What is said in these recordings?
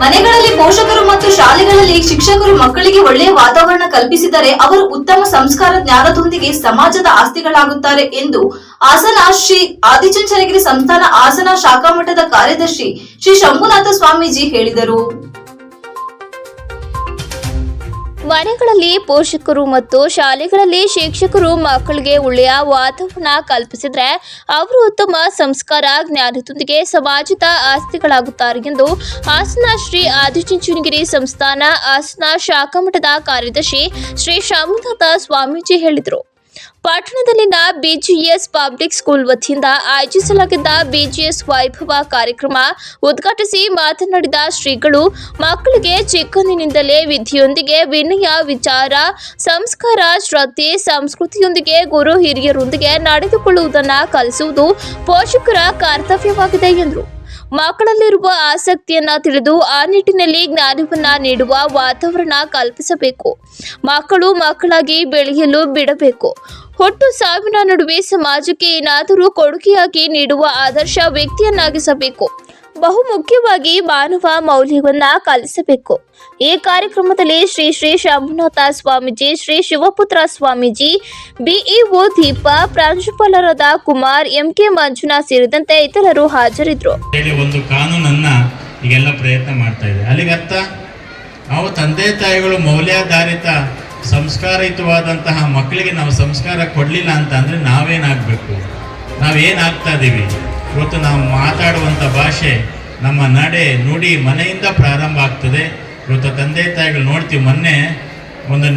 ಮನೆಗಳಲ್ಲಿ ಪೋಷಕರು ಮತ್ತು ಶಾಲೆಗಳಲ್ಲಿ ಶಿಕ್ಷಕರು ಮಕ್ಕಳಿಗೆ ಒಳ್ಳೆಯ ವಾತಾವರಣ ಕಲ್ಪಿಸಿದರೆ ಅವರು ಉತ್ತಮ ಸಂಸ್ಕಾರ ಜ್ಞಾನದೊಂದಿಗೆ ಸಮಾಜದ ಆಸ್ತಿಗಳಾಗುತ್ತಾರೆ ಎಂದು ಹಾಸನ ಶ್ರೀ ಆದಿಚುಂಚನಗಿರಿ ಸಂಸ್ಥಾನ ಹಾಸನ ಶಾಖಾ ಮಠದ ಕಾರ್ಯದರ್ಶಿ ಶ್ರೀ ಶಂಭುನಾಥ ಸ್ವಾಮೀಜಿ ಹೇಳಿದರು. ಮನೆಗಳಲ್ಲಿ ಪೋಷಕರು ಮತ್ತು ಶಾಲೆಗಳಲ್ಲಿ ಶಿಕ್ಷಕರು ಮಕ್ಕಳಿಗೆ ಒಳ್ಳೆಯ ವಾತಾವರಣ ಕಲ್ಪಿಸಿದ್ರೆ ಅವರು ಉತ್ತಮ ಸಂಸ್ಕಾರ ಜ್ಞಾನದೊಂದಿಗೆ ಸಮಾಜದ ಆಸ್ತಿಗಳಾಗುತ್ತಾರೆ ಎಂದು ಹಾಸನ ಶ್ರೀ ಆದಿಚುಂಚನಗಿರಿ ಸಂಸ್ಥಾನ ಹಾಸನ ಶಾಖಾ ಮಠದ ಕಾರ್ಯದರ್ಶಿ ಶ್ರೀ ಶಾಮುನಾಥ ಸ್ವಾಮೀಜಿ ಹೇಳಿದರು. ಪಟ್ಟಣದಲ್ಲಿನ ಬಿಜಿಎಸ್ ಪಬ್ಲಿಕ್ ಸ್ಕೂಲ್ ವತಿಯಿಂದ ಆಯೋಜಿಸಲಾಗಿದ್ದ ಬಿಜಿಎಸ್ ವೈಭವ ಕಾರ್ಯಕ್ರಮ ಉದ್ಘಾಟಿಸಿ ಮಾತನಾಡಿದ ಶ್ರೀಗಳು, ಮಕ್ಕಳಿಗೆ ಚಿಕ್ಕಂದಿನಿಂದಲೇ ವಿದ್ಯೆಯೊಂದಿಗೆ ವಿನಯ ವಿಚಾರ, ಸಂಸ್ಕಾರ, ಶ್ರದ್ಧೆ, ಸಂಸ್ಕೃತಿಯೊಂದಿಗೆ ಗುರು ಹಿರಿಯರೊಂದಿಗೆ ನಡೆದುಕೊಳ್ಳುವುದನ್ನು ಕಲಿಸುವುದು ಪೋಷಕರ ಕರ್ತವ್ಯವಾಗಿದೆ ಎಂದರು. ಮಕ್ಕಳಲ್ಲಿರುವ ಆಸಕ್ತಿಯನ್ನ ತಿಳಿದು ಆ ನಿಟ್ಟಿನಲ್ಲಿ ಜ್ಞಾನವನ್ನ ನೀಡುವ ವಾತಾವರಣ ಕಲ್ಪಿಸಬೇಕು. ಮಕ್ಕಳು ಮಕ್ಕಳಾಗಿ ಬೆಳೆಯಲು ಬಿಡಬೇಕು. ಹುಟ್ಟು ಸಾವಿನ ನಡುವೆ ಸಮಾಜಕ್ಕೆ ಏನಾದರೂ ಕೊಡುಗೆಯಾಗಿ ನೀಡುವ ಆದರ್ಶ ವ್ಯಕ್ತಿಯನ್ನಾಗಿಸಬೇಕು. ಬಹು ಮುಖ್ಯವಾಗಿ ಮಾನವ ಮೌಲ್ಯವನ್ನ ಕಲಿಸಬೇಕು. ಈ ಕಾರ್ಯಕ್ರಮದಲ್ಲಿ ಶ್ರೀ ಶ್ರೀ ಶಂಭುನಾಥ ಸ್ವಾಮೀಜಿ, ಶ್ರೀ ಶಿವಪುತ್ರ ಸ್ವಾಮೀಜಿ ಬಿಇಒ ದೀಪ, ಪ್ರಾಂಶುಪಾಲರಾದ ಕುಮಾರ್, ಎಂಕೆ ಮಂಜುನಾಥ್ ಸೇರಿದಂತೆ ಇತರರು ಹಾಜರಿದ್ದರು. ಒಂದು ಕಾನೂನನ್ನ ಈಗೆಲ್ಲ ಪ್ರಯತ್ನ ಮಾಡ್ತಾ ಇದೆ. ಅಲ್ಲಿಗೆ ಅರ್ಥ ನಾವು ತಂದೆ ತಾಯಿಗಳು ಮೌಲ್ಯಾಧಾರಿತ ಸಂಸ್ಕಾರಯುತವಾದಂತಹ ಮಕ್ಕಳಿಗೆ ನಾವು ಸಂಸ್ಕಾರ ಕೊಡಲಿಲ್ಲ ಅಂತ ಅಂದರೆ ನಾವೇನಾಗಬೇಕು? ನಾವೇನಾಗ್ತಾ ಇದ್ದೀವಿ ಇವತ್ತು ನಾವು ಮಾತಾಡುವಂಥ ಭಾಷೆ ನಮ್ಮ ನಡೆ ನುಡಿ ಮನೆಯಿಂದ ಪ್ರಾರಂಭ ಆಗ್ತದೆ. ಇವತ್ತು ತಂದೆ ತಾಯಿಗಳು ನೋಡ್ತೀವಿ, ಮೊನ್ನೆ ಒಂದು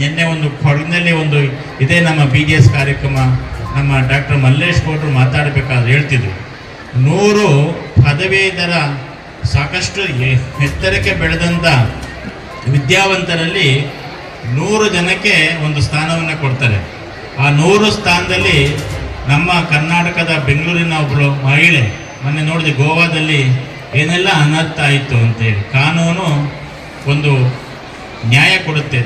ನಿನ್ನೆ ಒಂದು ಕೊಡಗಿನಲ್ಲಿ ಒಂದು ಇದೇ ನಮ್ಮ ಬಿ ಜಿ ಎಸ್ ಕಾರ್ಯಕ್ರಮ, ನಮ್ಮ ಡಾಕ್ಟರ್ ಮಲ್ಲೇಶ್ ಗೌಡರು ಮಾತಾಡಬೇಕಾದ್ರೆ ಹೇಳ್ತಿದ್ರು. ನೂರು ಪದವೀಧರ ಸಾಕಷ್ಟು ಎತ್ತರಕ್ಕೆ ಬೆಳೆದಂಥ ವಿದ್ಯಾವಂತರಲ್ಲಿ ನೂರು ಜನಕ್ಕೆ ಒಂದು ಸ್ಥಾನವನ್ನು ಕೊಡ್ತಾರೆ. ಆ ನೂರು ಸ್ಥಾನದಲ್ಲಿ ನಮ್ಮ ಕರ್ನಾಟಕದ ಬೆಂಗಳೂರಿನ ಒಬ್ಬಳು ಮಹಿಳೆ, ಮೊನ್ನೆ ನೋಡಿದೆ ಗೋವಾದಲ್ಲಿ ಏನೆಲ್ಲ ಅನರ್ಥ ಆಯಿತು ಅಂತೇಳಿ. ಕಾನೂನು ಒಂದು ನ್ಯಾಯ ಕೊಡುತ್ತೆ.